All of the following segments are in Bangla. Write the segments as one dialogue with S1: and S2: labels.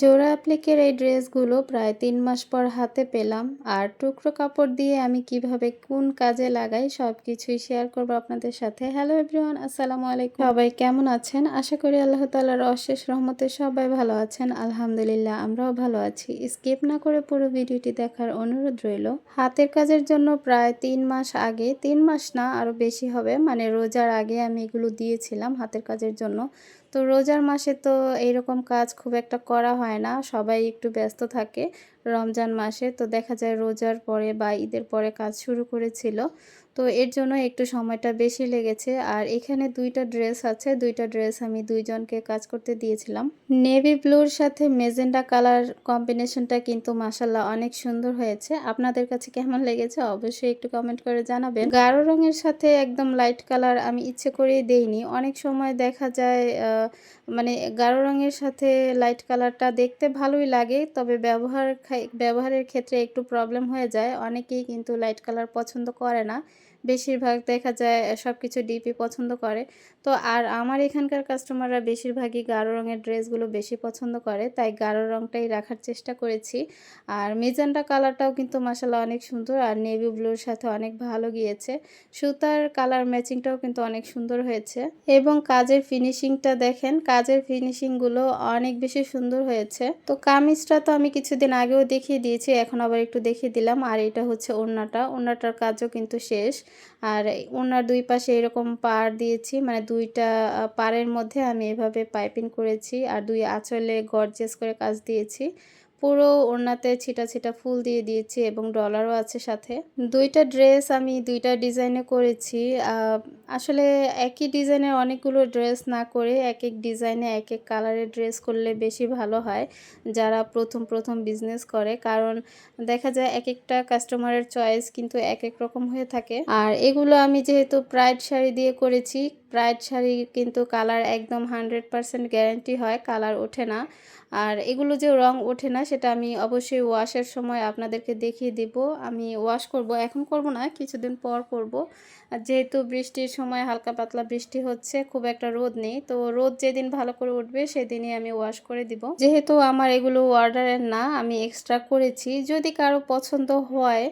S1: জোড়া অ্যাপ্লিকের এই ড্রেসগুলো প্রায় তিন মাস পর হাতে পেলাম। আর টুকরো কাপড় দিয়ে আমি কীভাবে কোন কাজে লাগাই সব কিছুই শেয়ার করব আপনাদের সাথে। হ্যালো এভরিওয়ান আসসালামু আলাইকুম। সবাই কেমন আছেন? আশা করি আল্লাহ তালার অশেষ রহমতে সবাই ভালো আছেন। আলহামদুলিল্লাহ, আমরাও ভালো আছি। স্কিপ না করে পুরো ভিডিওটি দেখার অনুরোধ রইল। হাতের কাজের জন্য প্রায় তিন মাস আগে, তিন মাস না আরও বেশি হবে। মানে রোজার আগে আমি এগুলো দিয়েছিলাম হাতের কাজের জন্য। তো রোজার মাসে তো এইরকম কাজ খুব একটা করা হয় না, সবাই একটু ব্যস্ত থাকে রমজান মাসে। তো দেখা যায় রোজার পরে বা ঈদের পরে কাজ শুরু করেছিল। তো এর জন্য একটু সময়টা বেশি লেগেছে। আর এখানে দুইটা ড্রেস আছে, দুইটা ড্রেস আমি দুইজনকে কাজ করতে দিয়েছিলাম। নেভি ব্লুর সাথে মেজেন্ডা কালার কম্বিনেশনটা কিন্তু মাসাল্লাহ অনেক সুন্দর হয়েছে। আপনাদের কাছে কেমন লেগেছে অবশ্যই একটু কমেন্ট করে জানাবেন। গাঢ় রঙের সাথে একদম লাইট কালার আমি ইচ্ছে করেই দেইনি। অনেক সময় দেখা যায় মানে গাঢ় রঙের সাথে লাইট কালারটা দেখতে ভালোই লাগে, তবে ব্যবহার ব্যবহারের ক্ষেত্রে একটু প্রবলেম হয়ে যায়। অনেকেই কিন্তু লাইট কালার পছন্দ করে না। বেশিরভাগ দেখা যায় সব কিছু ডিপি পছন্দ করে। তো আর আমার এখানকার কাস্টমাররা বেশিরভাগই গাঢ় রঙের ড্রেসগুলো বেশি পছন্দ করে, তাই গাঢ় রঙটাই রাখার চেষ্টা করেছি। আর মেজান্ডা কালারটাও কিন্তু মাসাল্লাহ অনেক সুন্দর, আর নেভি ব্লুর সাথে অনেক ভালো গিয়েছে। সুতার কালার ম্যাচিংটাও কিন্তু অনেক সুন্দর হয়েছে। এবং কাজের ফিনিশিংটা দেখেন, কাজের ফিনিশিংগুলো অনেক বেশি সুন্দর হয়েছে। তো কামিজটা তো আমি কিছুদিন আগেও দেখিয়ে দিয়েছি, এখন আবার একটু দেখিয়ে দিলাম। আর এটা হচ্ছে ওড়নাটা, ওড়নাটার কাজও কিন্তু শেষ। আর ওনার দুই পাশে এরকম পার দিয়েছি মানে দুইটা পাড়ের মধ্যে আমি এভাবে পাইপিং করেছি আর দুই আঁচলে গর্জেস করে কাজ দিয়েছি। পুরো ওড়নাতে ছিটা ছিটা ফুল দিয়ে দিয়েছি এবং ডলারও আছে সাথে। দুইটা ড্রেস আমি দুইটা ডিজাইনে করেছি। আসলে একই ডিজাইনের অনেকগুলো ড্রেস না করে এক এক ডিজাইনে এক এক কালারের ড্রেস করলে বেশি ভালো হয় যারা প্রথম প্রথম বিজনেস করে। কারণ দেখা যায় এক একটা কাস্টমারের চয়েস কিন্তু এক এক রকম হয়ে থাকে। আর এগুলো আমি যেহেতু প্রাইড শাড়ি দিয়ে করেছি প্রাইড শাড়ি কিন্তু কালার একদম হান্ড্রেড পারসেন্ট গ্যারেন্টি হয়, কালার ওঠে না। আর এগুলো যে রং ওঠে না, সেটা আমি অবশ্যই ওয়াশের সময় আপনাদেরকে দেখিয়ে দিব। আমি ওয়াশ করব, এখন করব না, কিছুদিন পর করব। যেহেতু বৃষ্টির সময় হালকা পাতলা বৃষ্টি হচ্ছে, খুব একটা রোদ নেই। তো রোদ যেদিন ভালো করে উঠবে, সেদিনই আমি ওয়াশ করে দিব। যেহেতু আমার এগুলো অর্ডারের না, আমি এক্সট্রা করেছি। যদি কারও পছন্দ হয়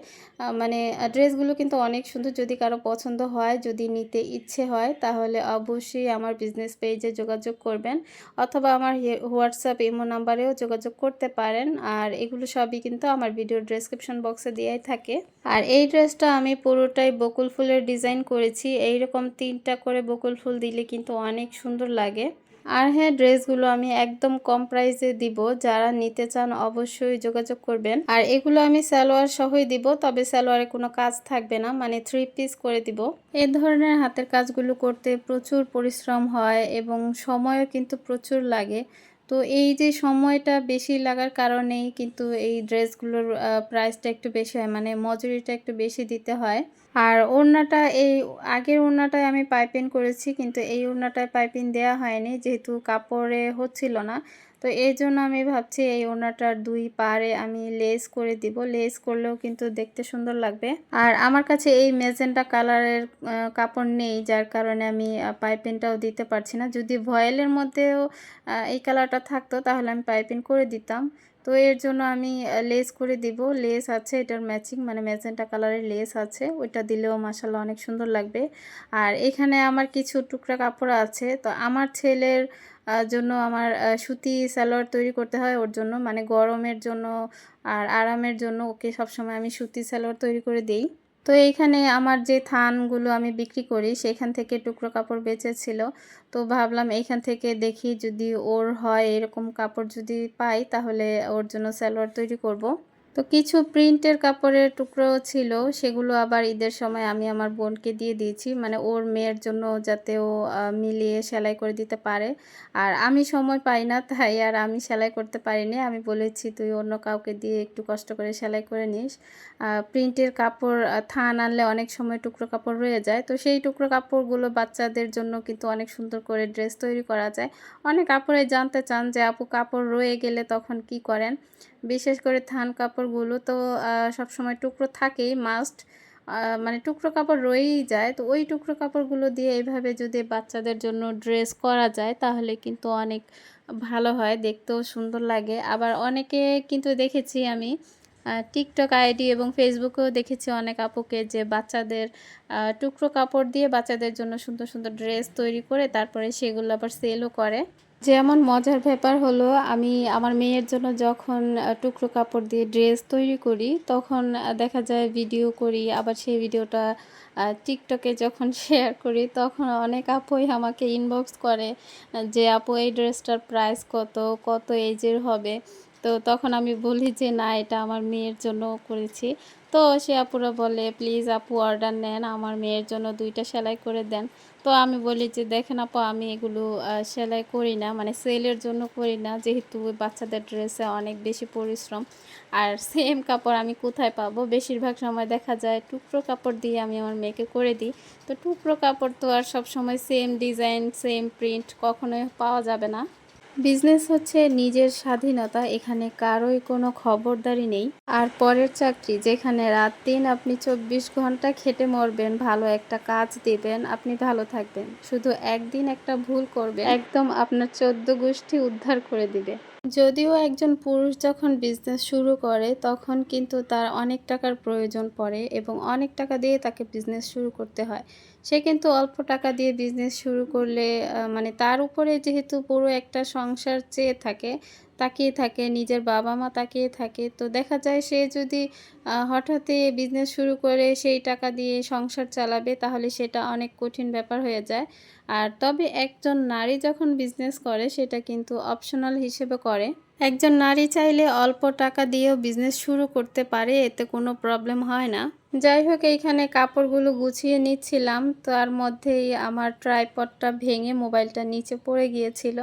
S1: মানে ড্রেসগুলো কিন্তু অনেক সুন্দর যদি কারও পছন্দ হয়, যদি নিতে ইচ্ছে হয়, তাহলে অবশ্যই আমার বিজনেস পেজে যোগাযোগ করবেন। অথবা আমার হোয়াটসঅ্যাপ ইমো নাম্বারেও যোগাযোগ করতে পারেন। আর এগুলো সবই কিন্তু আমার ভিডিও ডেসক্রিপশন বক্সে দেওয়াই থাকে। আর এই ড্রেসটা আমি পুরোটাই বকুল ফুলের ডিজাইন করেছি। এইরকম তিনটা করে বকুল ফুল দিলে কিন্তু অনেক সুন্দর লাগে। আর হ্যাঁ ড্রেসগুলো আমি একদম কম প্রাইসে দিব। যারা নিতে চান অবশ্যই যোগাযোগ করবেন। আর এগুলো আমি সালোয়ার সহই দিব, তবে সালোয়ারে কোনো কাজ থাকবে না মানে থ্রি পিস করে দিব। এই ধরনের হাতের কাজগুলো করতে প্রচুর পরিশ্রম হয় এবং সময়ও কিন্তু প্রচুর লাগে। তো এই যে সময়টা বেশি লাগার কারণেই কিন্তু এই ড্রেসগুলোর প্রাইসটা একটু বেশি হয় মানে মজুরিটা একটু বেশি দিতে হয়। আর ওড়নাটা, এই আগের ওড়নাটায় আমি পাইপিং করেছি, কিন্তু এই ওড়নাটায় পাইপিং দেওয়া হয়নি, যেহেতু কাপড়ে হচ্ছিল না। তো এই জন্য আমি ভাবছি এই ওনাটার দুই পারে আমি লেস করে দিব। লেস করলেও কিন্তু দেখতে সুন্দর লাগবে। আর আমার কাছে এই মেজেন্টা কালারের কাপড় নেই, যার কারণে আমি পাইপিনটাও দিতে পারছি না। যদি ভয়েলের মধ্যেও এই কালারটা থাকতো, তাহলে আমি পাইপিন করে দিতাম। তো এর জন্য আমি লেস করে দিব। লেস আছে, এটার ম্যাচিং মানে ম্যাজেন্টা কালারের লেস আছে। ওইটা দিলেও মাসাল্লাহ অনেক সুন্দর লাগবে। আর এখানে আমার কিছু টুকরা কাপড় আছে। তো আমার ছেলের জন্য আমার সুতি সালোয়ার তৈরি করতে হয় ওর জন্য। মানে গরমের জন্য আর আরামের জন্য ওকে সবসময় আমি সুতি সালোয়ার তৈরি করে দিই। তো এইখানে আমার যে থানগুলো আমি বিক্রি করি, সেখান থেকে টুকরো কাপড় বেঁচেছিল তো ভাবলাম এইখান থেকে দেখি যদি ওর হয় এরকম কাপড় যদি পাই, তাহলে ওর জন্য সালোয়ার তৈরি করব। তো কিছু প্রিন্টের কাপড়ের টুকরো ছিল, সেগুলো আবার ঈদের সময় আমি আমার বোনকে দিয়ে দিয়েছি। মানে ওর মেয়ের জন্য যাতে ও মিলিয়ে সেলাই করে দিতে পারে। আর আমি সময় পাই না, তাই আর আমি সেলাই করতে পারিনি। আমি বলেছি, তুই অন্য কাউকে দিয়ে একটু কষ্ট করে সেলাই করে নিস। প্রিন্টের কাপড় থান আনলে অনেক সময় টুকরো কাপড় রয়ে যায়। তো সেই টুকরো কাপড়গুলো বাচ্চাদের জন্য কিন্তু অনেক সুন্দর করে ড্রেস তৈরি করা যায়। অনেক কাপড়ে জানতে চান যে, আপু, কাপড় রয়ে গেলে তখন কি করেন? বিশেষ করে থান কাপড়গুলো তো সবসময় টুকরো থাকেই মাস্ট মানে টুকরো কাপড় রয়েই যায়। তো ওই টুকরো কাপড়গুলো দিয়ে এইভাবে যদি বাচ্চাদের জন্য ড্রেস করা যায়, তাহলে কিন্তু অনেক ভালো হয়, দেখতেও সুন্দর লাগে। আবার অনেকে কিন্তু দেখেছি আমি টিকটক আইডি এবং ফেসবুকেও দেখেছি অনেক আপুকে যে বাচ্চাদের টুকরো কাপড় দিয়ে বাচ্চাদের জন্য সুন্দর সুন্দর ড্রেস তৈরি করে, তারপরে সেগুলো আবার সেলও করে। যেমন মজার ব্যাপার হলো, আমি আমার মেয়ের জন্য যখন টুকরো কাপড় দিয়ে ড্রেস তৈরি করি, তখন দেখা যায় ভিডিও করি, আবার সেই ভিডিওটা টিকটকে যখন শেয়ার করি, তখন অনেক আপুই আমাকে ইনবক্স করে যে, আপু, এই ড্রেসটার প্রাইস কত? কত এজের হবে? তো তখন আমি বলি যে, না, এটা আমার মেয়ের জন্য করেছি। তো সে আপুরা বলে, প্লিজ আপু অর্ডার নেন, আমার মেয়ের জন্য দুইটা সেলাই করে দেন। তো আমি বলি যে, দেখেন আপু, আমি এগুলো সেলাই করি না মানে সেলের জন্য করি না, যেহেতু বাচ্চাদের ড্রেসে অনেক বেশি পরিশ্রম। আর সেম কাপড় আমি কোথায় পাবো? বেশিরভাগ সময় দেখা যায় টুকরো কাপড় দিয়ে আমি আমার মেয়েকে করে দিই। তো টুকরো কাপড় তো আর সব সময় সেম ডিজাইন সেম প্রিন্ট কখনোই পাওয়া যাবে না। বিজনেস হচ্ছে নিজের স্বাধীনতা, এখানে কারোই কোনো খবরদারি নেই। আর পরের চাকরি, যেখানে রাত দিন আপনি চব্বিশ ঘণ্টা খেটে মরবেন, ভালো একটা কাজ দেবেন, আপনি ভালো থাকবেন। শুধু একদিন একটা ভুল করবে একদম আপনার চোদ্দ গোষ্ঠী উদ্ধার করে দিবে। যদিও একজন পুরুষ যখন বিজনেস শুরু করে, তখন কিন্তু তার অনেক টাকার প্রয়োজন পড়ে এবং অনেক টাকা দিয়ে তাকে বিজনেস শুরু করতে হয়। সে কিন্তু অল্প টাকা দিয়ে বিজনেস শুরু করলে মানে তার উপরে যেহেতু পুরো একটা সংসার চেয়ে থাকে তাকিয়ে থাকে, নিজের বাবা মা তাকিয়ে থাকে। তো দেখা যায় সে যদি হঠাৎই বিজনেস শুরু করে সেই টাকা দিয়ে সংসার চালাবে, তাহলে সেটা অনেক কঠিন ব্যাপার হয়ে যায়। আর তবে একজন নারী যখন বিজনেস করে, সেটা কিন্তু অপশনাল হিসেবে করে। একজন নারী চাইলে অল্প টাকা দিয়েও বিজনেস শুরু করতে পারে, এতে কোনো প্রবলেম হয় না। যাই হোক এইখানে কাপড়গুলো গুছিয়ে নিচ্ছিলাম। তার মধ্যেই আমার ট্রাইপডটা ভেঙে মোবাইলটা নিচে পড়ে গিয়েছিল।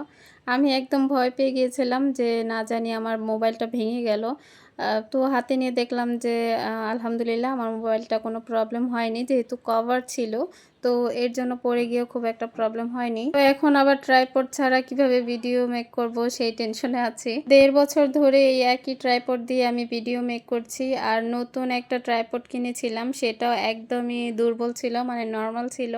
S1: আমি একদম ভয় পেয়ে গিয়েছিলাম যে না জানি আমার মোবাইলটা ভেঙে গেল। তো হাতে নিয়ে দেখলাম যে আলহামদুলিল্লাহ আমার মোবাইলটা কোনো প্রবলেম হয়নি, যেহেতু কভার ছিল, তো এর জন্য পড়ে গিয়েও খুব একটা প্রবলেম হয়নি। তো এখন আবার ট্রাইপড ছাড়া কীভাবে ভিডিও মেক করব সেই টেনশনে আছি। দেড় বছর ধরে এই একই ট্রাইপড দিয়ে আমি ভিডিও মেক করছি, আর নতুন একটা ট্রাইপড কিনেছিলাম, সেটাও একদমই দুর্বল ছিল মানে নর্মাল ছিল,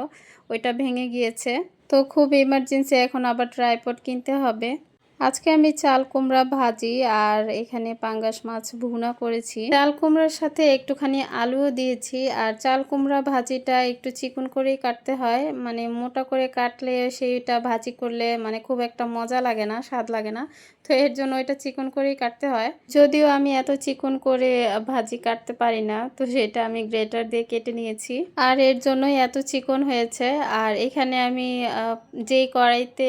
S1: ওইটা ভেঙে গিয়েছে। তো খুব ইমার্জেন্সি এখন আবার ট্রাইপড কিনতে হবে। আজকে আমি চাল কুমড়া ভাজি আর এখানে পাঙ্গাস মাছ ভুনা করেছি। চাল কুমড়ার সাথে একটুখানি আলুও দিয়েছি আর চাল কুমড়া ভাজিটা একটু চিকন করেই কাটতে হয়। মানে মোটা করে কাটলে সেইটা ভাজি করলে মানে খুব একটা মজা লাগে না, স্বাদ লাগে না। তো এর জন্য এটা চিকন করেই কাটতে হয়। যদিও আমি এত চিকন করে ভাজি কাটতে পারি না, তো সেটা আমি গ্রেটার দিয়ে কেটে নিয়েছি। আর এর জন্যই এত চিকন হয়েছে। আর এখানে আমি যেই কড়াইতে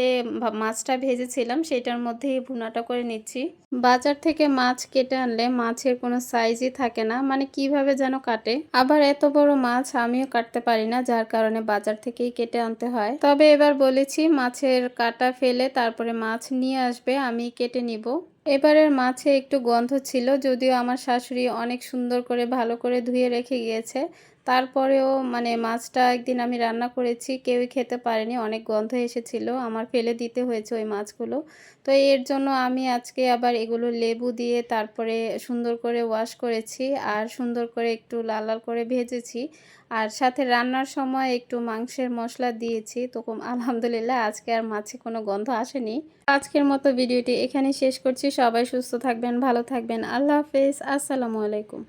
S1: মাছটা ভেজেছিলাম, সেটার মধ্যেই ভুনাটা করে নিচ্ছি। বাজার থেকে মাছ কেটে আনলে মাছের কোনো সাইজই থাকে না মানে কীভাবে যেন কাটে। আবার এত বড় মাছ আমিও কাটতে পারি না, যার কারণে বাজার থেকেই কেটে আনতে হয়। তবে এবার বলেছি, মাছের কাটা ফেলে তারপরে মাছ নিয়ে আসবে আমি কেটে নিব। এবারের মাছে একটু গন্ধ ছিল, যদিও আমার শাশুড়ি অনেক সুন্দর করে ভালো করে ধুয়ে রেখে গিয়েছে। তারপরেও মানে মাছটা একদিন আমি রান্না করেছি, কেউই খেতে পারেনি, অনেক গন্ধ এসেছিল, আমার ফেলে দিতে হয়েছে ওই মাছগুলো। তো এর জন্য আমি আজকে আবার এগুলো লেবু দিয়ে তারপরে সুন্দর করে ওয়াশ করেছি আর সুন্দর করে একটু লাল লাল করে ভেজেছি। আর সাথে রান্নার সময় একটু মাংসের মশলা দিয়েছি, তো আলহামদুলিল্লাহ আজকে আর মাছে কোনো গন্ধ আসেনি। আজকের মতো ভিডিওটি এখানে শেষ করছি, সবাই সুস্থ থাকবেন, ভালো থাকবেন, আল্লাহ হাফেজ, আসসালামু আলাইকুম।